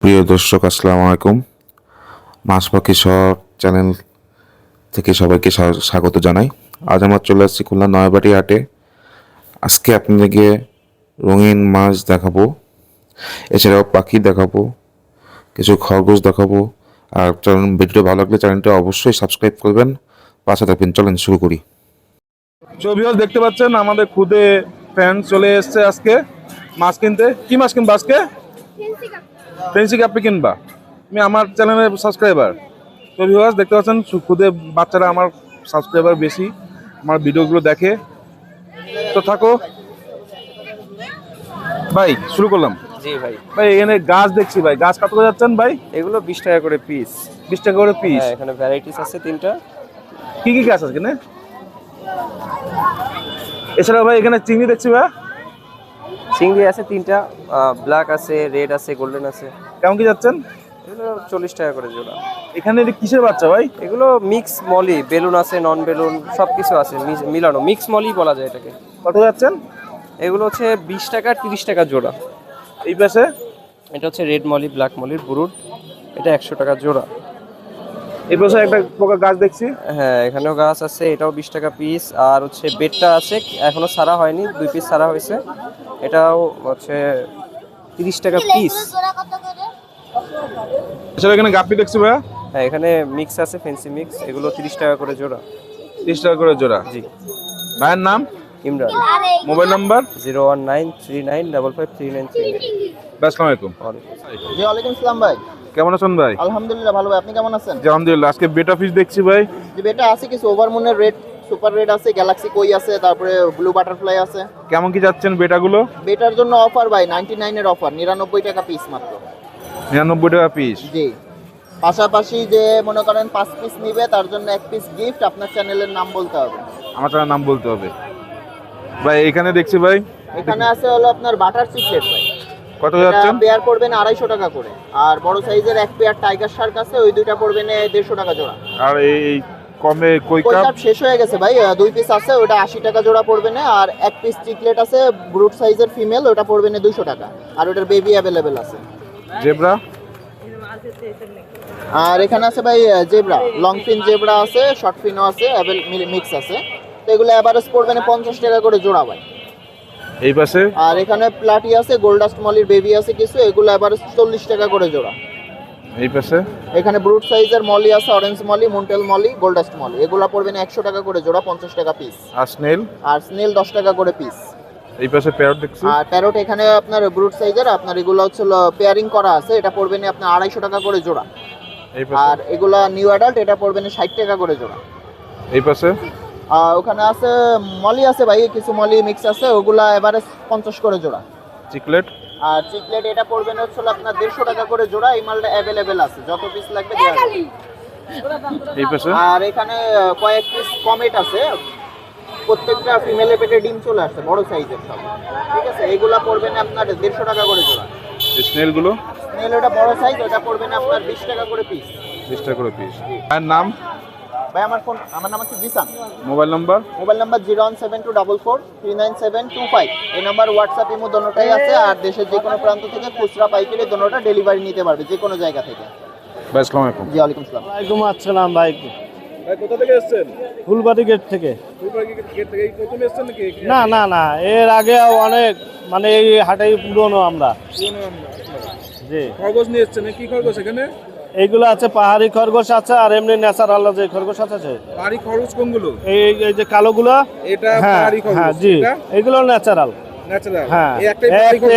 প্রিয় দর্শক, আসসালামু আলাইকুম। মাছ পাখি সব চ্যানেল থেকে সবাইকে স্বা- স্বাগত জানাই। আজ আমরা চলে আসছি খুলনা নয়াবাড়ি হাটে। আজকে আপনাদেরকে রঙিন মাছ দেখাবো, এছাড়াও পাখি দেখাবো, কিছু খরগোশ দেখাবো। আর চ্যানেল ভিডিওটা ভালো লাগলে চ্যানেলটা অবশ্যই সাবস্ক্রাইব করবেন। পাশে থাকবেন চলেন শুরু করি। চবিহস দেখতে পাচ্ছেন আমাদের খুদে ফ্যান চলে এসছে আজকে। মাছ কিনতে। কি মাছ কিনবা আজকে? ফেন্সি কাপি কিনবা। তুমি আমার চ্যানেলের সাবস্ক্রাইবার চবিহস দেখতে পাচ্ছেন খুদে বাচ্চারা আমার সাবস্ক্রাইবার বেশি আমার ভিডিওগুলো দেখে। তো থাকো। ভাই শুরু করলাম। জি ভাই। ভাই এখানে গাছ দেখছি ভাই। গাছ কত করে যাচ্ছেন ভাই? এগুলো বিশ টাকা করে পিস বিশ টাকা করে পিস হ্যাঁ এখানে ভ্যারাইটিস আছে তিনটা। কি কি গাছ আছে এখানে? এছাড়া ভাই এখানে চিংড়ি দেখছি ভাই। চিংড়ি আছে তিনটা ব্ল্যাক আছে রেড আছে গোল্ডেন আছে। কেমন কি যাচ্ছেন? এগুলো চল্লিশ টাকা করে জোড়া। এখানে কিসের বাচ্চা ভাই? এগুলো মিক্স মলি বেলুন আছে নন বেলুন সব কিছু আছে মিলানো মিক্স মলি বলা যায় এটাকে। কত যাচ্ছেন? এগুলো হচ্ছে বিশ টাকা তিরিশ টাকা জোড়া। এই পাশে? এটা হচ্ছে রেড মলি ব্ল্যাক মলির বুরুট। এটা একশো টাকা জোড়া। এই পাশে একটা পোকা গাছ দেখছি। হ্যাঁ এখানেও গাছ আছে এটাও বিশ টাকা পিস আর হচ্ছে বেডটা আছে এখনও সারা হয়নি দুই পিস সারা হয়েছে। এটাও হচ্ছে তিরিশ টাকা পিস এছাড়া এখানে গাপ্পি দেখছি ভাইয়া? হ্যাঁ এখানে মিক্স আছে ফেন্সি মিক্স এগুলো তিরিশ টাকা করে জোড়া। তিরিশ টাকা করে জোড়া? জি। ভাইয়ের নাম? Imran. Mobile number? Zero one nine three nine double five three nine three আসসালামু আলাইকুম। ওয়ালাইকুম সালাম ভাই। কেমন আছেন ভাই? আলহামদুলিল্লাহ ভালো ভাই আপনি কেমন আছেন? জি আলহামদুলিল্লাহ আজকে বেটা ফিস দেখছি ভাই। যে বেটা আছে কিছু ওভারমুনের রেড সুপার রেড আছে গ্যালাক্সি কই আছে তারপরে ব্লু বাটারফ্লাই আছে। কেমন কি যাচ্ছেন বেটাগুলো বেটার জন্য অফার ভাই নাইনটি নাইনের অফার নিরানব্বই টাকা পিস মাত্র। নিরানব্বই টাকা পিস জি। পাশাপাশি যে মনে করেন পাঁচ পিস নিবে তার জন্য এক পিস গিফট আপনার চ্যানেলের নাম বলতে হবে। আমার তার নাম বলতে হবে। ভাই এখানে দেখছি ভাই। এখানে আছে হলো আপনার বাটার চিকলেট ভাই। কত যাচ্ছেন পেয়ার পড়বে না আড়াইশো টাকা করে। আর বড় সাইজের এক পেয়ার টাইগার শার্ক আছে ওই দুইটা পড়বে না দেড়শো টাকা জোড়া। আর এই কমে কই কাপ শেষ হয়ে গেছে ভাই দুই পিস আছে ওটা আশি টাকা জোড়া পড়বে না আর এক পিস চিকলেট আছে ব্রুট সাইজের ফিমেল ওটা পড়বে না দুইশো টাকা। আর ওটার বেবি অ্যাভেলেবেল আছে। জেব্রা আর এখানে আছে ভাই জেব্রা লং ফিন জেব্রা আছে শর্ট ফিনও আছে মিক্স আছে। তো এগুলো অ্যাভারেজ পড়বে না পঞ্চাশ টাকা করে জোড়া ভাই। এই পাশে? আর এখানে প্লাটি আছে গোল্ডাস্ট মলির বেবি আছে কিছু এগুলো অ্যাভারেজ চল্লিশ টাকা করে জোড়া। এই পাশে? এখানে ব্রুট সাইজের মলি আছে অরেঞ্জ মলি মুন্টেল মলি গোল্ডাস্ট মলি এগুলো পড়বে না একশো টাকা করে জোড়া পঞ্চাশ টাকা পিস আর স্নেল আর স্নেল দশ টাকা করে পিস এই পাশে প্যারট দেখছি। আর প্যারোট এখানে আপনার ব্রুট সাইজের আপনার এগুলো হচ্ছে পেয়ারিং করা আছে এটা পড়বে না আপনার আড়াইশো টাকা করে জোড়া। আর এগুলা নিউ অ্যাডাল্ট এটা পড়বে না ষাট টাকা করে জোড়া। এই পাশে? ওখানে আছে মলি আছে ভাই কিছু মলি মিক্স আছে ওগুলা এবারে পঞ্চাশ করে জোড়া। চিকলেট আর চিকলেট এটা পড়বে না হচ্ছে আপনার দেড়শো টাকা করে জোড়া এই মালটা অ্যাভেলেবেল আছে যত পিস লাগবে দেওয়া যাবে। এই পাশে? আর এখানে কয়েক পিস কমেট আছে প্রত্যেকটা ফিমেলের পেটে ডিম চলে আসছে বড় সাইজের সব। ঠিক আছে এগুলা পড়বে না আপনার দেড়শো টাকা করে জোড়া। স্নেলগুলো স্নেল ওটা বড় সাইজ ওটা পড়বে না আপনার বিশ টাকা করে পিস বিশ টাকা করে পিস আর নাম? ভাই আমার ফোন আমার নাম হচ্ছে Zisan. Mobile number? Mobile number zero one seven two double four three nine seven two five. এই নাম্বার হোয়াটসঅ্যাপ ইমো দোনোটাই আছে আর দেশের যে কোনো প্রান্ত থেকে খুচরা পাইকারি দোনোটা ডেলিভারি নিতে পারবে যে কোনো জায়গা থেকে। ভাই আসসালামু আলাইকুম। জি ওয়ালাইকুম সালাম ওয়ালাইকুম আসসালাম ভাই। ভাই কোথা থেকে এসেছেন? ফুলবাড়ি গেট থেকে। ফুলবাড়ি গেট থেকে এই প্রথম এসেছেন নাকি? না না না এর আগে অনেক মানে এই হাটেই পুরনো আমরা। জি। খরগোশ নিয়ে এসেছেন কি খরগোশ এখানে? এইগুলো আছে পাহাড়ি খরগোশ আছে আর এমনি ন্যাচারাল যে খরগোশ আছে বাড়ি খরগোশ কোনগুলো? এই এই যে কালোগুলো এটা হ্যাঁ পাহাড়ি খরগোশ হ্যাঁ জি এইগুলো ন্যাচারাল। ন্যাচারাল? হ্যাঁ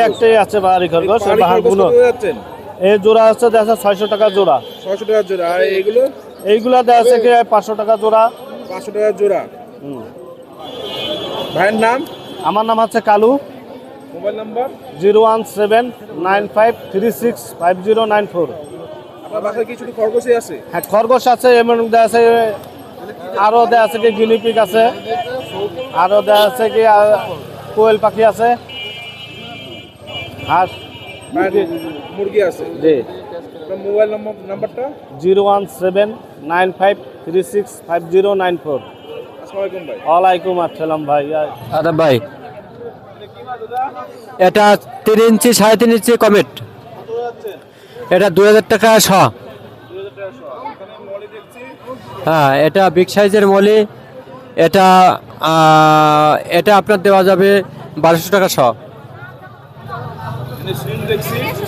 একটাই আছে পাহাড়ি খরগোশ পাহাড়ি বাহারগুলো কত এই জোড়া হচ্ছে দেখা ছয়শো টাকা জোড়া। 600 টাকা জোড়া আর এইগুলো? এইগুলা দেওয়া আছে কি পাঁচশো টাকা জোড়া। 500 টাকা জোড়া। হুম। ভাইয়ের নাম? আমার নাম হচ্ছে Kalu. Mobile number? Zero one seven nine five three six five zero nine four. খরগোশই আছে? হ্যাঁ খরগোশ আছে এমন দেওয়া আছে আরও দেওয়া আছে কি গিনিপিক আছে আরও দেওয়া আছে কি কোয়েল পাখি আছে হাঁস মুরগি আছে? জি। মোবাইল নম্বর নাম্বারটা? Zero one seven nine five three six five zero nine four. ওয়ালাইকুম আসসালাম ভাই আরে ভাই। এটা তিন ইঞ্চি সাড়ে তিন ইঞ্চি কমেট। এটা দুই হাজার টাকা শ। হ্যাঁ এটা বিগ সাইজের মলি। এটা এটা আপনার দেওয়া যাবে বারোশো টাকা শ।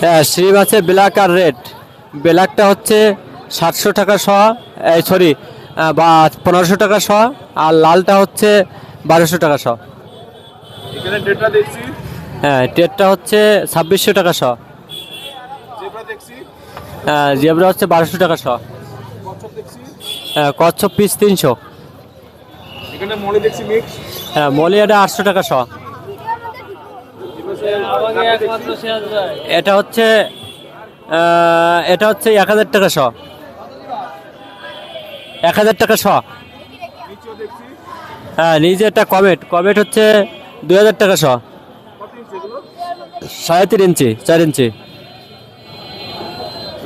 হ্যাঁ শ্রিম আছে ব্ল্যাক আর রেড। ব্ল্যাকটা হচ্ছে সাতশো টাকা শ সরি বা পনেরোশো টাকা শ আর লালটা হচ্ছে বারোশো টাকা শ। হ্যাঁ টেটটা হচ্ছে ছাব্বিশশো টাকা শ। জেবরা হচ্ছে বারোশো টাকা শ। কচ্ছপ হ্যাঁ কচ্ছপ পিস তিনশো। মলি হ্যাঁ মলিয়াটা আটশো টাকা শ। এটা হচ্ছে এটা হচ্ছে এক হাজার টাকা শ। এক হাজার টাকা শ। হ্যাঁ নিজে একটা কমেট। কমেট হচ্ছে দুই হাজার টাকা শ। সাড়ে তিন ইঞ্চি চার ইঞ্চি।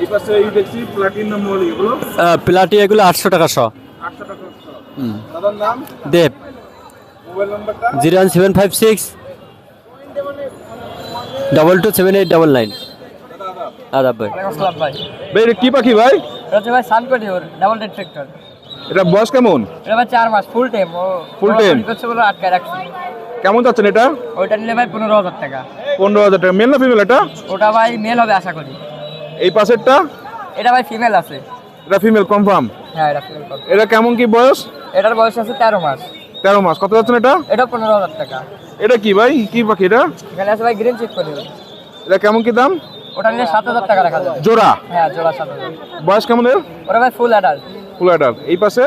এই পাশে এই দেখছি প্লাটিনাম মলি এগুলো? প্লাটি এগুলো আটশো টাকা শ। আটশো টাকা দাদার নাম? দেব। মোবাইল নাম্বারটা? Zero one seven five six double two seven eight double nine. আদাব ভাই। ভাই। ভাই এটা কি পাখি ভাই? এটা হচ্ছে ভাই সানকোটি ওর ডাবল এটা বয়স কেমন? এটা ভাই চার মাস ফুল টাইম ও। করছে বলে আটকায় রাখছি। কেমন যাচ্ছেন এটা? ওইটা নিলে ভাই পনেরো হাজার টাকা। পনেরো হাজার টাকা। মেল না ফিমেল এটা? ওটা ভাই মেল হবে আশা করি। এই পাশেরটা? এটা ভাই ফিমেল আছে। এটা ফিমেল কনফার্ম হ্যাঁ এটা ফিমেল এটা কেমন কি বয়স? এটার বয়স আছে তেরো মাস। তেরো মাস। কত যাচ্ছেন এটা? এটা পনেরো হাজার টাকা। এটা কি ভাই? কি পাখি এটা? এখানে আছে ভাই গ্রিন চেক করে এটা কেমন কি দাম? ওটা নিয়ে সাত হাজার টাকা রাখা যাবে জোড়া? হ্যাঁ জোড়া সাত হাজার। বয়স কেমন এর? ওটা ভাই ফুল অ্যাডাল্ট ফুল অ্যাডাল্ট এই পাশে?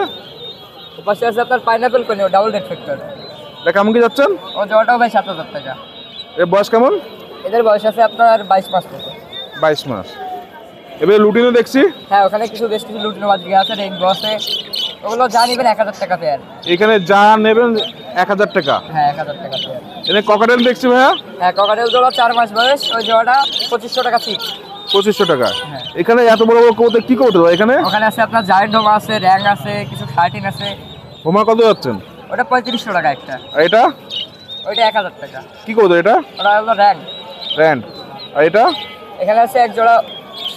ও পাশে আছে আপনার পাইনাপেল কোনি ডাবল ডেড ফ্যাক্টর এটা কেমন কি যাচ্ছেন? ও জোড়াটাও ভাই সাত হাজার টাকা। এর বয়স কেমন? এদের বয়স আছে আপনার বাইশ মাস মতো। বাইশ মাস। এবার লুটিনে দেখছি। হ্যাঁ ওখানে কিছু বেশ কিছু লুটনো বাজরিকা আছে রেইনবো আছে ওগুলো যা নেবেন এক হাজার টাকা পেয়ার এখানে যা নেবেন এক হাজার টাকা। হ্যাঁ এক হাজার টাকা পেয়ার এখানে ককাটেল দেখছি ভাইয়া। হ্যাঁ ককাটেল জোড়া চার মাস বয়স ওই জোড়াটা পঁচিশশো টাকা ফিক্স পঁচিশশো টাকা। হ্যাঁ। এখানে এত বড় বড় কবুতর কি কবুতর এখানে? ওখানে আছে আপনার জায়েন্ট হোমা আছে র্যাং আছে কিছু থার্টিন আছে। হোমা কত যাচ্ছেন? ওটা পঁয়ত্রিশশো টাকা একটা। আর এটা? ওইটা এক হাজার টাকা। কি কবুতর এটা? ওটা হলো র্যাং র্যান্ড আর এটা? এখানে আছে এক জোড়া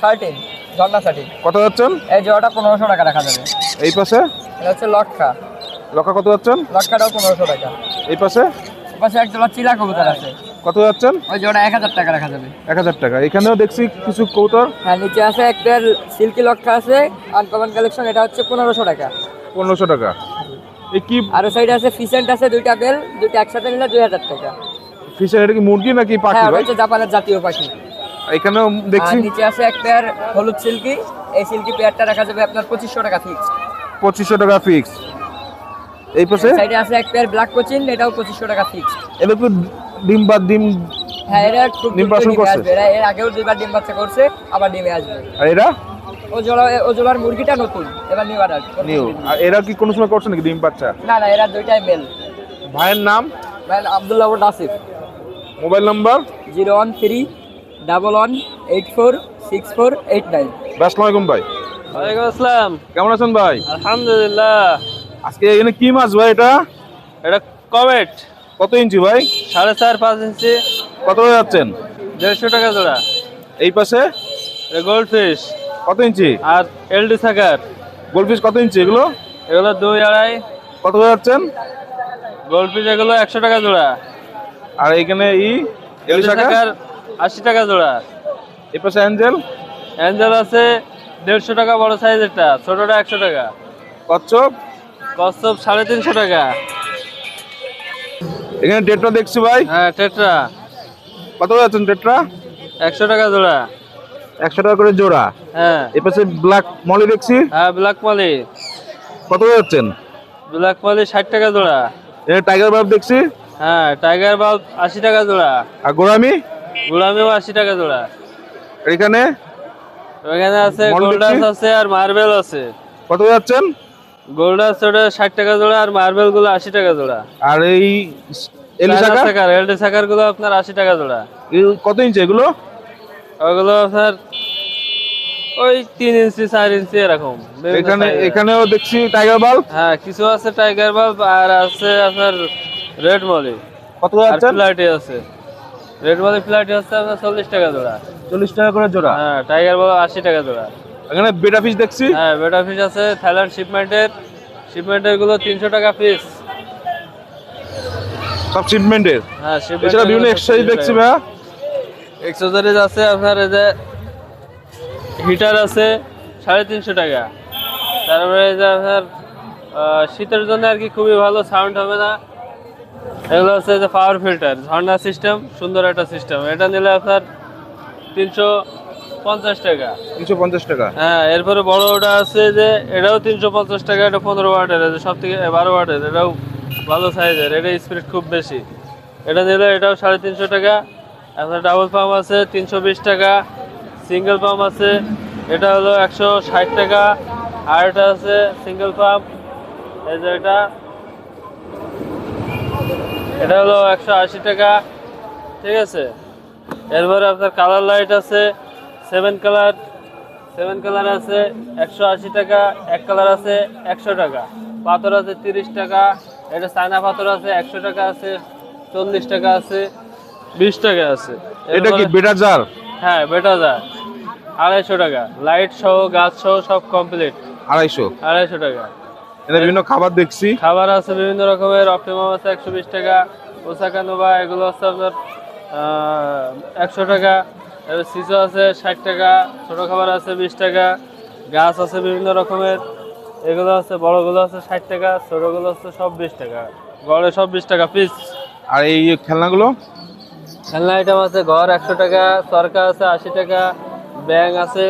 শার্টিন ঝর্ণা শার্টিন কত যাচ্ছেন? এই জোড়াটা পনেরোশো টাকা রাখা যাবে। এই পাশে? এটা হচ্ছে লক্ষা। লক্ষা কত যাচ্ছেন? লক্ষাটাও পনেরোশো টাকা। এই পাশে? পাশে এক জোড়া চিলা কবুতর আছে। কত যাচ্ছেন? ওই জোড়া এক হাজার টাকা রাখা যাবে। এক হাজার টাকা। এখানেও দেখছি কিছু কবুতর। হ্যাঁ নিচে আছে একটা সিল্কি লক্ষা আছে আনকমন কালেকশন এটা হচ্ছে পনেরোশো টাকা। পনেরোশো টাকা। এই কি আর সাইডে আছে ফিসেন্ট আছে দুইটা বেল দুইটা একসাথে নিলে দুই হাজার টাকা। ফিশের এটা কি মুরগি নাকি পাখি হ্যাঁ হচ্ছে জাপানের জাতীয় পাখি। এখানেও দেখছি। নিচে আছে এক পেয়ার হলুদ সিল্কি এই সিল্কি পেয়ারটা রাখা যাবে আপনার পঁচিশশো টাকা ফিক্স পঁচিশশো টাকা ফিক্স এই পাশে? সাইডে আছে এক পেয়ার ব্ল্যাক কোচিন এটাও পঁচিশশো টাকা ফিক্স এটা তো ডিম বা ডিম হ্যাঁ খুব ডিম ডিমে করছে? এরা এর আগেও দুইবার ডিম বাচ্চা করছে আবার ডিমে আসবে। আর এরা? ও জোড়া মুরগিটা নতুন। এবার নিউ অর্ডার নিউ আর এরা কি কোনো সময় করছে নাকি ডিম বাচ্চা না না এরা দুইটাই মেল ভাইয়ের নাম? ভাই Abdullah Nasif mobile number? Zero one three double one eight four six four eight nine. আসসালামু আলাইকুম ভাই। ওয়ালাইকুম আসসালাম। কেমন আছেন ভাই? আলহামদুলিল্লাহ। আজকে এখানে কি মাছ ভাই এটা? এটা কমেট কত ইঞ্চি ভাই? সাড়ে চার পাঁচ ইঞ্চি। কত করে যাচ্ছেন? দেড়শো টাকা জোড়া। এই পাশে? এটা গোল্ড ফিশ কত ইঞ্চি? আর এলডি সাকার গোলফিশ কত ইঞ্চি এগুলো? এগুলো দুই আড়াই। কত যাচ্ছেন? গোল্ড ফিশ এগুলো একশো টাকা জোড়া। আর এখানে ই এলডি সাকার আশি টাকা জোড়া। এই পাশে অ্যাঞ্জেল অ্যাঞ্জেল আছে দেড়শো টাকা বড় সাইজেরটা ছোটটা একশো টাকা। কচ্ছপ? কচ্ছপ সাড়ে তিনশো টাকা। এখানে ডেটটা দেখছি ভাই। হ্যাঁ টেট্রা কত যাচ্ছেন ডেটটা একশো টাকা জোড়া। একশো টাকা করে জোড়া। হ্যাঁ। এই পাশে ব্ল্যাক মলি দেখছি। হ্যাঁ ব্ল্যাক মালি কত যাচ্ছেন? ব্ল্যাক মালি ষাট টাকা জোড়া। এখানে টাইগার বাপ দেখছি। হ্যাঁ টাইগার বাল্ব আশি টাকা জোড়া। আর গোরামি গোলামিও আশি টাকা জোড়া। এখানে? আছে গোল্ডাস আছে আর মার্বেল আছে। কত যাচ্ছেন? গোল্ডাস ওটা ষাট টাকা জোড়া আর মার্বেলগুলো আশি টাকা জোড়া। আর এই গুলো আপনার আশি টাকা জোড়া। কত ইঞ্চি এগুলো? ওগুলো আপনার ওই তিন ইঞ্চি চার ইঞ্চি এরকম। এখানে এখানেও দেখছি টাইগার বাল্ব হ্যাঁ কিছু আছে টাইগার বাল্ব আর আছে আপনার রেড মলি কত আর আছে। রেড মলি ফ্লাইটি হচ্ছে আপনার চল্লিশ টাকা জোড়া। চল্লিশ টাকা করে জোড়া? হ্যাঁ টাইগার বাল্ব আশি টাকা জোড়া। এখানে বেটা ফিস দেখছি? হ্যাঁ বেটা ফিশ আছে থাইল্যান্ড শিপমেন্টের শিপমেন্টেরগুলো তিনশো টাকা পিস সব শিপমেন্টের হ্যাঁ এছাড়া বিভিন্ন এক্সারসাইজ দেখছি ভাইয়া। এক্সেসরিজ আছে আপনার এই যে হিটার আছে সাড়ে তিনশো টাকা। তারপরে এই যে আপনার শীতের জন্য আর কি খুবই ভালো সাউন্ড হবে না। এগুলো হচ্ছে যে পাওয়ার ফিল্টার ঝর্ণা সিস্টেম সুন্দর একটা সিস্টেম এটা নিলে আপনার তিনশো পঞ্চাশ টাকা। তিনশো পঞ্চাশ টাকা। হ্যাঁ এরপরে বড় ওটা আছে যে এটাও তিনশো পঞ্চাশ টাকা এটা পনেরো ওয়াটের আছে সব থেকে বারো ওয়াটের এটাও ভালো সাইজের এটা স্পিড খুব বেশি। এটা নিলে এটাও সাড়ে তিনশো টাকা। আপনার ডাবল পাম্প আছে তিনশো বিশ টাকা। সিঙ্গেল পাম্প আছে এটা হলো একশো ষাট টাকা। আর এটা আছে সিঙ্গেল পাম্প এই যে এটা এটা হলো একশো আশি টাকা। ঠিক আছে? এরপরে আপনার কালার লাইট আছে সেভেন কালার সেভেন কালার আছে একশো আশি টাকা এক কালার আছে একশো টাকা। পাথর আছে তিরিশ টাকা এটা চায়না পাথর আছে একশো টাকা আছে চল্লিশ টাকা আছে বিশ টাকা আছে। এটা কি বেটা জার হ্যাঁ বেটা যায় আড়াইশো টাকা। লাইট সহ গাছ সহ সব কমপ্লিট আড়াইশো। আড়াইশো টাকা। এটা বিভিন্ন খাবার দেখছি। খাবার আছে বিভিন্ন রকমের অপটিমাম আছে একশো বিশ টাকা ওসাকা নোভা এগুলো হচ্ছে আপনার একশো টাকা এবার সিসো আছে ষাট টাকা ছোটো খাবার আছে বিশ টাকা গাছ আছে বিভিন্ন রকমের এগুলো আছে বড়গুলো আছে ষাট টাকা ছোটোগুলো আছে সব বিশ টাকা গড়ে সব বিশ টাকা পিস আর এই খেলনাগুলো? খেলনা আইটেম আছে ঘর একশো টাকা সরকা আছে আশি টাকা ব্যাং আছে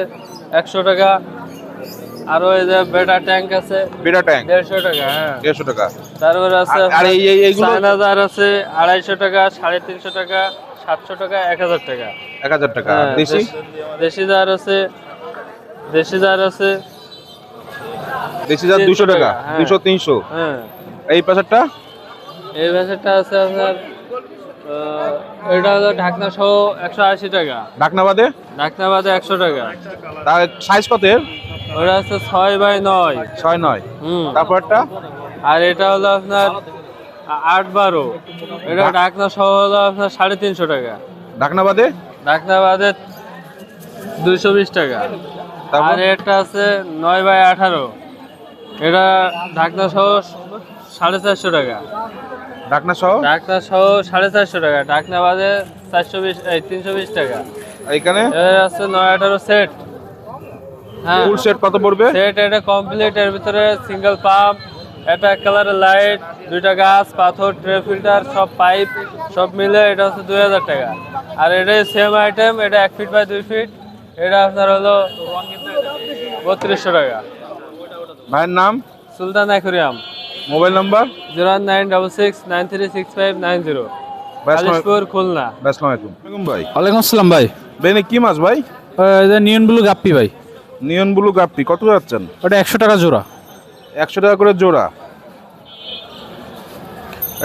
একশো টাকা আরও এই যে বেটা ট্যাঙ্ক আছে বেটা ট্যাঙ্ক? দেড়শো টাকা হ্যাঁ। দেড়শো টাকা। তারপরে আছে আর- আর এই- এই- এইগুলো? হাজার আছে আড়াইশো টাকা সাড়ে তিনশো টাকা সাতশো টাকা এক হাজার টাকা। এক হাজার টাকা। হ্যাঁ, দেশি? দেশি জার আছে দেশি জার আছে দেশি যা দুশো টাকা হ্যাঁ। দুশো তিনশো। হ্যাঁ। এই প্যাসেটটা? এই ভ্যাসেটটা আছে আপনার এটা হলো ঢাকনা সহ একশো আশি টাকা। ঢাকনা বাদে ঢাকনা বাদে একশো টাকা। তার সাইজ কত এর? ওটা আছে ছয় বাই নয়। ছয় নয়। হুম। তারপরটা? আর এটা হলো আপনার আট বারো। এটা ঢাকনা সহ হলো আপনার সাড়ে তিনশো টাকা। ঢাকনা বাদে ঢাকনা বাদে দুইশো বিশ টাকা? আর এটা আছে নয় বাই আঠারো। এটা ঢাকনা সহ সাড়ে চারশো টাকা। ঢাকনা সহ? ঢাকনা সহ সাড়ে চারশো টাকা ঢাকনা বাদে চারশো বিশ এই তিনশো বিশ টাকা। আর এখানে আছে নয় আঠারো সেট। হ্যাঁ। ফুল সেট কত পড়বে? সেট এটা কমপ্লিট এর ভিতরে সিঙ্গেল পাম্প এক কালারের লাইট দুইটা গাছ পাথর ট্রে ফিল্টার সব পাইপ সব মিলে এটা হচ্ছে দুই হাজার টাকা। আর এটাই সেম আইটেম এটা এক ফিট বাই দুই ফিট এটা আপনার হলো বত্রিশশো টাকা। ভাইয়ের নাম? Sultan aquarium. Mobile number? Zero nine double six nine three six five nine zero. Khalishpur Khulna. আসসালামু আলাইকুম। ভাই। ওয়ালাইকুম আসসালাম ভাই। বেনে কি মাছ ভাই? নিয়ন ব্লু গাপ্পি ভাই। নিয়ন ব্লু গাপ্পি কত যাচ্ছেন? ওটা একশো টাকা জোড়া। একশো টাকা করে জোড়া।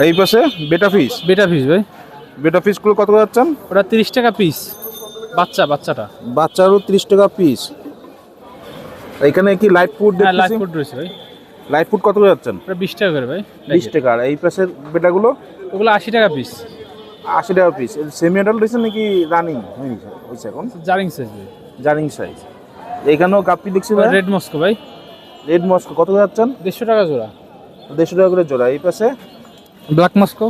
এই পাশে বেটা ফিস বেটা ফিস ভাই। বেটা ফিসগুলো কত যাচ্ছেন? ওটা তিরিশ টাকা পিস বাচ্চা বাচ্চাটা। বাচ্চারও তিরিশ টাকা পিস এখানে কি লাইট ফুড লাইট ফুড রয়েছে ভাই। লাইট ফুড কত করে যাচ্ছেন? বিশ টাকা করে ভাই বিশ টাকা। আর এই পাশের বেটাগুলো? ওগুলো আশি টাকা পিস আশি টাকা পিস সেমি অ্যাডাল্ট রয়েছে নাকি রানিং হয়েছে এখন? জারিং সাইজ জারিং সাইজ এখানেও কাপ্পি দেখছি ভাই রেড মস্কো ভাই। রেড মস্কো কত করে যাচ্ছেন? দেড়শো টাকা জোড়া। দেড়শো টাকা করে জোড়া। এই পাশে? ব্ল্যাক মস্কো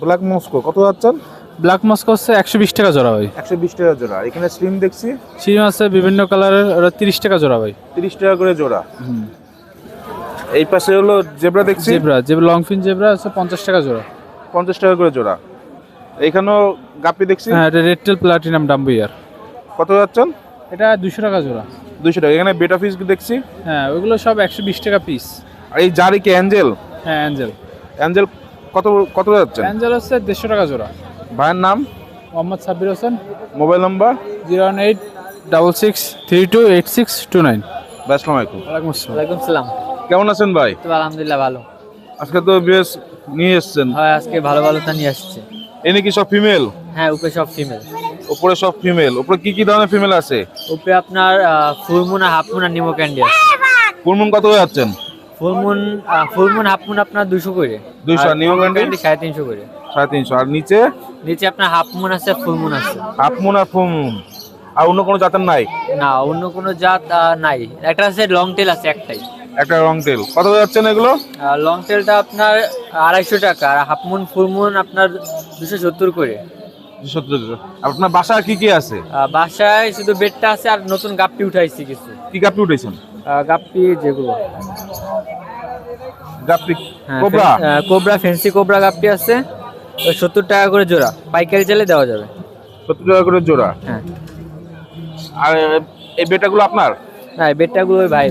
ব্ল্যাক মস্কো কত যাচ্ছেন? ব্ল্যাক মস্কো হচ্ছে একশো বিশ টাকা জোড়া ভাই। একশো বিশ টাকা জোড়া। এখানে স্লিম দেখছি। সিম আছে বিভিন্ন কালারের তিরিশ টাকা জোড়া ভাই। তিরিশ টাকা করে জোড়া। এই পাশে হলো জেব্রা দেখছি? Zebra zebra long fin zebra আছে পঞ্চাশ টাকা জোড়া। পঞ্চাশ টাকা করে জোড়া। এখানেও গাপি দেখছি? হ্যাঁ এটা red tail platinum dumbo ear কত যাচ্ছেন? এটা দুশো টাকা জোড়া। দুইশো টাকা। এখানে বেটা ফিস দেখছি। হ্যাঁ ওগুলো সব একশো বিশ টাকা পিস আর এই জারি কি অ্যাঞ্জেল? হ্যাঁ অ্যাঞ্জেল। অ্যাঞ্জেল কত কত যাচ্ছেন? অ্যাঞ্জেল হচ্ছে দেড়শো টাকা জোড়া। ভাইয়ের নাম? Mohammad Sabbir Hossain. Mobile number? Zero one eight double six three two eight six two nine. আসসালামু আলাইকুম। ওয়ালাইকুম আসসালাম। ওয়ালাইকুম সালাম। কেমন আছেন ভাই? তো আলহামদুলিল্লাহ ভালো। আজকে তো বেশ নিয়ে এসছেন। হয় আজকে ভালো ভালো তা নিয়ে আসছে। এনে কি সব ফিমেল হ্যাঁ উপরে সব ফিমেল উপরে সব ফিমেল উপরে কি কি ধরনের ফিমেল আছে? উপরে আপনার ফুলমুন আর হাফ মুন আর নিমো ক্যান্ডি আছে। কুরমুন কত হয়ে যাচ্ছেন? ফুলমুন ফুলমুন হাফমুন আপনার দুশো করে। 200 আর নিমো ক্যান্ডি? সাড়ে তিনশো করে। সাড়ে তিনশো। আর নিচে? নিচে আপনার হাফমুন আছে ফুলমুন আছে। হাফ মুন আর ফুল মুন আর অন্য কোনো জাতের নাই? না অন্য কোনো জাত নাই। একটা আছে লং টেল আছে একটাই। একটা রং তেল কত যাচ্ছেন এগুলো? লং টেলটা আপনার আড়াইশো টাকা আর হাফ মুন ফুল মুন আপনার দুশো সত্তর করে। সত্তর। আপনার বাসা কি কি আছে? বাসায় শুধু বেডটা আছে আর নতুন গাপ্পি উঠাইছি কিছু। কি গাপি উঠেছেন আহ, গাপ্পি যেগুলো। গাপি হ্যাঁ, cobra? Cobra fancy cobra guppy আছে। সত্তর টাকা করে জোড়া। পাইকারি চাইলে দেওয়া যাবে। সত্তর টাকা করে জোড়া? হ্যাঁ। আর এই বেটাগুলো আপনার? হ্যাঁ বেডটাগুলো ওই ভাই।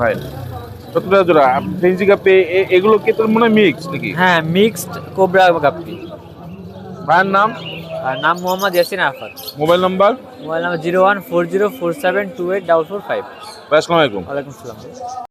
ভাই। সত্তর টাকা জোড়া ফেন্সি কাপে এগুলো কি তোর মনে মিক্সড নাকি? হ্যাঁ মিক্সড কোবরা গাপ্পি ভাইয়ের নাম? নাম Mohammad Yasin Afat. Mobile number? Mobile number zero one four zero four seven two eight double four five. আসসালামু আলাইকুম। ওয়ালাইকুম আসসালাম।